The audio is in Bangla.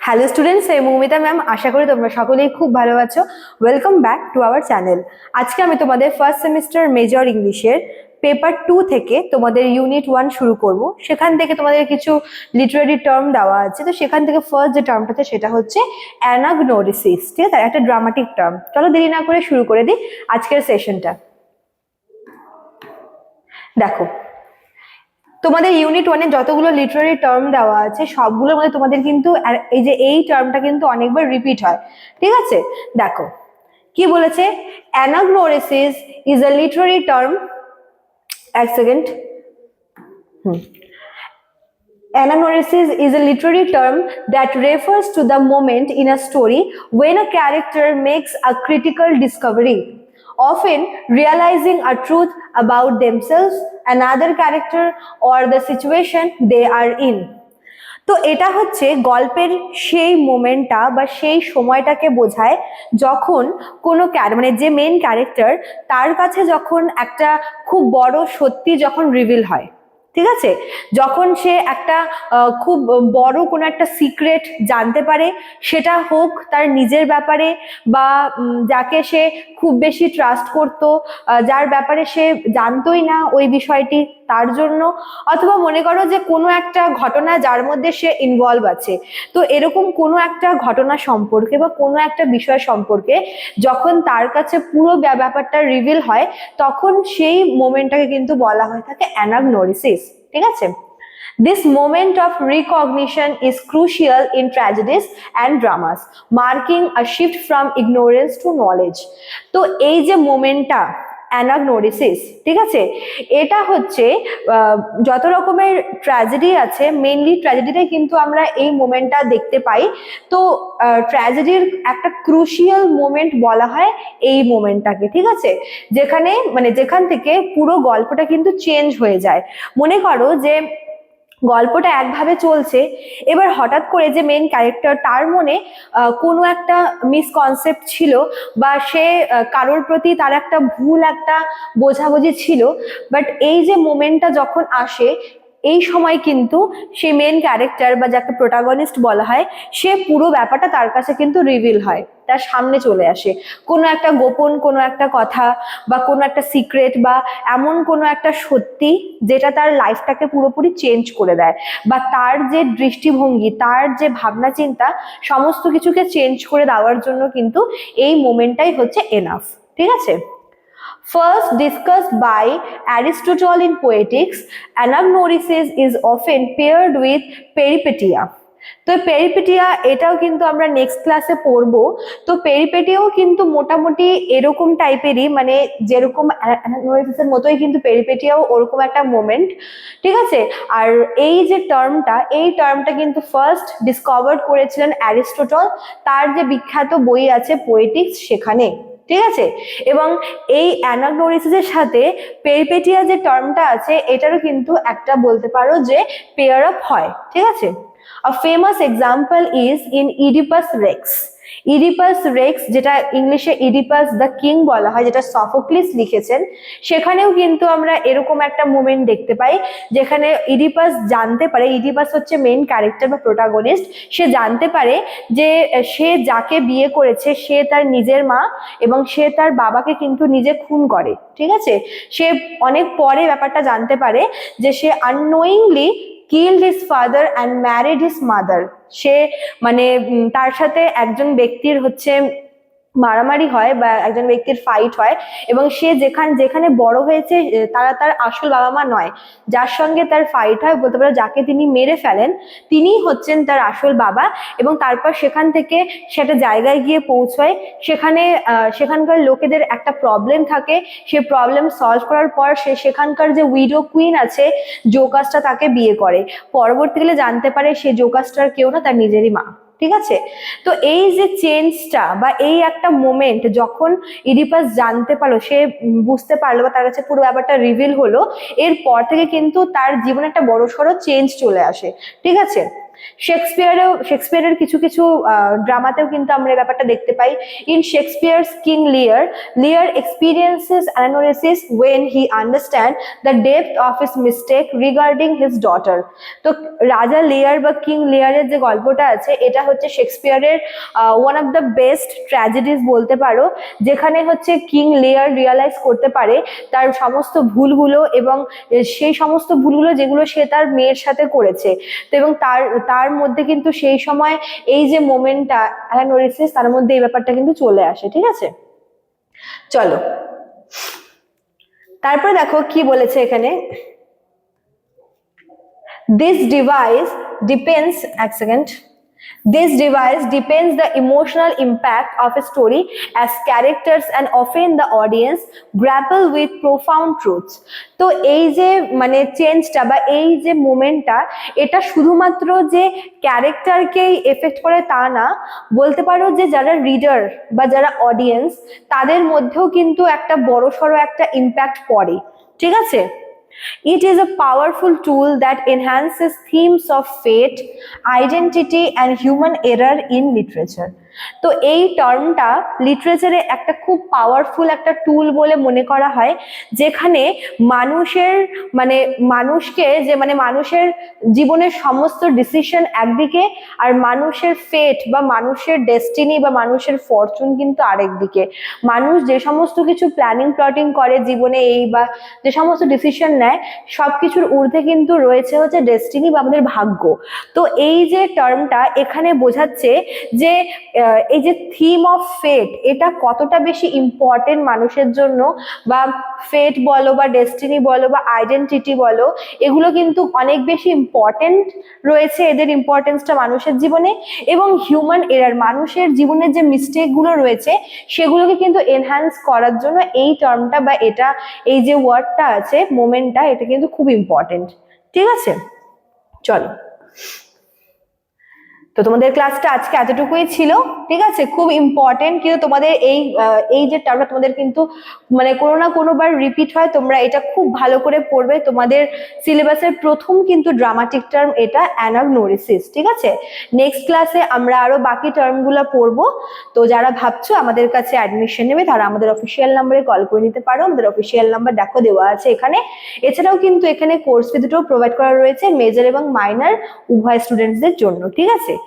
হ্যালো স্টুডেন্টস এই মৌমিতা ম্যাম আশা করি তোমরা সকলেই খুব ভালো আছো। Welcome back to our channel আজকে আমি তোমাদের ফার্স্ট সেমিস্টার মেজর ইংলিশের পেপার টু থেকে তোমাদের ইউনিট ওয়ান শুরু করব। সেখান থেকে তোমাদের কিছু লিটারারি টার্ম দেওয়া আছে। তো সেখান থেকে ফার্স্ট যে টার্মটা আছে সেটা হচ্ছে অ্যানাগনোরিসিস ঠিক আছে? একটা ড্রামাটিক টার্ম চলো দেরি না করে শুরু করে দিই আজকের সেশনটা দেখো তোমাদের ইউনিট ওয়ানে যতগুলো লিটারারি টার্ম দেওয়া আছে সবগুলোর মধ্যে তোমাদের কিন্তু এই যে এই টার্মটা কিন্তু অনেকবার রিপিট হয়। ঠিক আছে? দেখো কি বলেছে? Anagnorisis is a literary term এক second Anagnorisis is a literary term that refers to the moment in a story when a character makes a critical discovery, often realizing a truth about themselves, another character, or the situation they are in. তো এটা হচ্ছে গল্পের সেই মোমেন্টটা বা সেই সময়টাকে বোঝায় যখন কোনো ক্যার- মানে যে মেন ক্যারেক্টার তার কাছে যখন একটা খুব বড় সত্যি যখন রিভিল হয় ঠিক আছে? যখন সে একটা খুব বড় কোনো একটা সিক্রেট জানতে পারে, সেটা হোক তার নিজের ব্যাপারে বা যাকে সে খুব বেশি ট্রাস্ট করতো যার ব্যাপারে সে জানতোই না ওই বিষয়টি তার জন্য অথবা মনে করো যে কোনো একটা ঘটনা যার মধ্যে সে ইনভলভ আছে তো এরকম কোনো একটা ঘটনা সম্পর্কে বা কোনো একটা বিষয় সম্পর্কে যখন তার কাছে পুরো ব্যা- ব্যাপারটা রিভিল হয় তখন সেই মোমেন্টটাকে কিন্তু বলা হয়ে থাকে অ্যানাগনোরিসিস ঠিক আছে This moment of recognition is crucial in tragedies and dramas, marking a shift from ignorance to knowledge. তো এই যে মোমেন্টটা অ্যানাগনোরিসিস ঠিক আছে? এটা হচ্ছে যত রকমের ট্র্যাজেডি আছে মেনলি ট্র্যাজেডিটাই কিন্তু আমরা এই মোমেন্টটা দেখতে পাই। তো ট্র্যাজেডির একটা ক্রুশিয়াল মোমেন্ট বলা হয় এই মোমেন্টটাকে ঠিক আছে? যেখানে মানে যেখান থেকে পুরো গল্পটা কিন্তু চেঞ্জ হয়ে যায়। মনে করো যে গল্পটা একভাবে চলছে। এবার হঠাৎ করে যে মেন ক্যারেক্টার তার মনে কোনো একটা মিসকনসেপ্ট ছিল বা সে কারোর প্রতি তার একটা ভুল একটা বোঝাবুঝি ছিল বাট এই যে মোমেন্টটা যখন আসে এই সময় কিন্তু সেই মেন ক্যারেক্টার বা যাকে প্রোটাগনিস্ট বলা হয়, সে পুরো ব্যাপারটা তার কাছে কিন্তু রিভিল হয়, তার সামনে চলে আসে। কোনো একটা গোপন কোনো একটা কথা বা কোনো একটা সিক্রেট বা এমন কোনো একটা সত্যি যেটা তার লাইফটাকে পুরোপুরি চেঞ্জ করে দেয় বা তার যে দৃষ্টিভঙ্গি, তার যে ভাবনা চিন্তা, সমস্ত কিছুকে চেঞ্জ করে দেওয়ার জন্য কিন্তু এই মোমেন্টটাই হচ্ছে এনাফ ঠিক আছে? First discussed by Aristotle in Poetics, anagnorisis is often paired with peripetia. তো পেরিপেটিয়া এটাও কিন্তু আমরা নেক্সট ক্লাসে পড়ব। তো পেরিপেটিয়াও কিন্তু মোটামুটি এরকম টাইপেরই মানে যেরকম মতোই কিন্তু পেরিপেটিয়াও ওরকম একটা মোমেন্ট ঠিক আছে? আর এই যে টার্মটা এই টার্মটা কিন্তু ফার্স্ট ডিসকভার করেছিলেন অ্যারিস্টোটল তার যে বিখ্যাত বই আছে পোয়েটিক্স সেখানে। ঠিক আছে? এবং এই অ্যানাগনোরিসিসের সাথে পেরিপেটিয়া যে টার্মটা আছে, এটারও কিন্তু একটা বলতে পারো যে পেয়ার আপ হয়, ঠিক আছে? A famous example is in Oedipus Rex Oedipus Rex যেটা ইংলিশে ইডিপাস দ্য কিং বলা হয়, যেটা সফোক্লিস লিখেছেন, সেখানেও কিন্তু আমরা এরকম একটা মোমেন্ট দেখতে পাই, যেখানে ইডিপাস জানতে পারে ইডিপাস হচ্ছে মেইন ক্যারেক্টার বা প্রোটাগনিস্ট সে জানতে পারে যে সে যাকে বিয়ে করেছে, সে তার নিজের মা এবং সে তার বাবাকে কিন্তু নিজে খুন করে, ঠিক আছে? সে অনেক পরে ব্যাপারটা জানতে পারে যে সে unknowingly killed his father and married his mother সে মানে তার সাথে একজন ব্যক্তির হচ্ছে মারামারি হয় বা একজন ব্যক্তির ফাইট হয় এবং সে যেখান, যেখানে বড় হয়েছে তারা তার আসল বাবা মা নয়। যার সঙ্গে তার ফাইট হয়, বলতে পারো যাকে তিনি মেরে ফেলেন, তিনিই হচ্ছেন তার আসল বাবা এবং তারপর সেখান থেকে সেটা জায়গায় গিয়ে পৌঁছয়। সেখানে সেখানকার লোকেদের একটা প্রবলেম থাকে। সে প্রবলেম সলভ করার পর সে সেখানকার যে উইডো কুইন আছে জোকাসটা তাকে বিয়ে করে। পরবর্তীকালে জানতে পারে সে জোকাসটার কেউ না, তার নিজেরই মা। ঠিক আছে? তো এই যে চেঞ্জটা বা এই একটা মোমেন্ট যখন ইডিপাস জানতে পারল, সে বুঝতে পারল বা তার কাছে পুরো ব্যাপারটা রিভিল হলো, এরপর থেকে কিন্তু তার জীবনে একটা বড় সড়ো চেঞ্জ চলে আসে। ঠিক আছে? শেক্সপিয়ারেও শেক্সপিয়ারের কিছু কিছু ড্রামাতেও কিন্তু আমরা এই ব্যাপারটা দেখতে পাই। In Shakespeare's King Lear Lear experiences anagnorisis when he understand the depth of his mistake regarding his daughter তো রাজা লিয়ার বা কিং লিয়ারের যে গল্পটা আছে, এটা হচ্ছে শেক্সপিয়ারের one of the best tragedies বলতে পারো, যেখানে হচ্ছে কিং লিয়ার রিয়ালাইজ করতে পারে তার সমস্ত ভুলগুলো এবং সেই সমস্ত ভুলগুলো যেগুলো সে তার মেয়ের সাথে করেছে। তো এবং তার তার মধ্যে কিন্তু সেই সময় এই যে মোমেন্টটা অ্যানানোরিসিস তার মধ্যে এই ব্যাপারটা কিন্তু চলে আসে, ঠিক আছে? চলো। তারপরে দেখো কি বলেছে এখানে? দিস ডিভাইস ডিপেন্ডস এক second this device depends the emotional impact of a story as characters and often the audience grapple with profound truths তো এই যে মানে চেঞ্জটা বা এই যে মোমেন্টটা এটা শুধুমাত্র যে ক্যারেক্টারকেই এফেক্ট করে তা না বলতে পারো যে যারা রিডার বা যারা অডিয়েন্স তাদের মধ্যেও কিন্তু একটা বড়সড় একটা ইম্প্যাক্ট পড়ে ঠিক আছে It is a powerful tool that enhances themes of fate, identity, and human error in literature. তো এই টার্মটা লিটারেচারে একটা খুব পাওয়ারফুল একটা টুল বলে মনে করা হয়, যেখানে মানুষের মানে মানুষকে যে মানে মানুষের জীবনের সমস্ত ডিসিশন একদিকে আর মানুষের ফেট বা মানুষের ডেস্টিনি বা মানুষের ফরচুন কিন্তু আরেক দিকে। মানুষ যে সমস্ত কিছু প্ল্যানিং প্লটিং করে জীবনে এই বা যে সমস্ত ডিসিশন নেয় সব কিছুর ঊর্ধ্বে কিন্তু রয়েছে হচ্ছে ডেস্টিনি বা আমাদের ভাগ্য। তো এই যে টার্মটা এখানে বোঝাচ্ছে যে এই যে থিম অফ ফেট এটা কতটা বেশি ইম্পর্টেন্ট মানুষের জন্য? বা ফেট বলো বা ডেস্টিনি বলো বা আইডেন্টিটি বলো, এগুলো কিন্তু অনেক বেশি ইম্পর্টেন্ট রয়েছে এদের ইম্পর্টেন্সটা মানুষের জীবনে এবং হিউম্যান এরার মানুষের জীবনের যে মিস্টেকগুলো রয়েছে, সেগুলোকে কিন্তু এনহ্যান্স করার জন্য এই টার্মটা বা এটা, এই যে ওয়ার্ডটা আছে মোমেন্টটা এটা কিন্তু খুব ইম্পর্টেন্ট ঠিক আছে? চলো। তো তোমাদের ক্লাসটা আজকে এতটুকুই ছিল, ঠিক আছে? খুব ইম্পর্টেন্ট কিন্তু তোমাদের এই এই যে টার্মটা তোমাদের কিন্তু মানে কোনো না কোনোবার রিপিট হয়, তোমরা এটা খুব ভালো করে পড়বে। তোমাদের সিলেবাসের প্রথম কিন্তু ড্রামাটিক টার্ম এটা অ্যানাগনোরিসিস ঠিক আছে? নেক্সট ক্লাসে আমরা আরও বাকি টার্মগুলো পড়ব। তো যারা ভাবছ আমাদের কাছে অ্যাডমিশন নেবে, তারা আমাদের অফিসিয়াল নাম্বারে কল করে নিতে পারো। আমাদের অফিসিয়াল নাম্বার দেখো দেওয়া আছে এখানে। এছাড়াও কিন্তু এখানে কোর্স ফি দুটো প্রোভাইড করা রয়েছে মেজর এবং মাইনার উভয় স্টুডেন্টসদের জন্য, ঠিক আছে?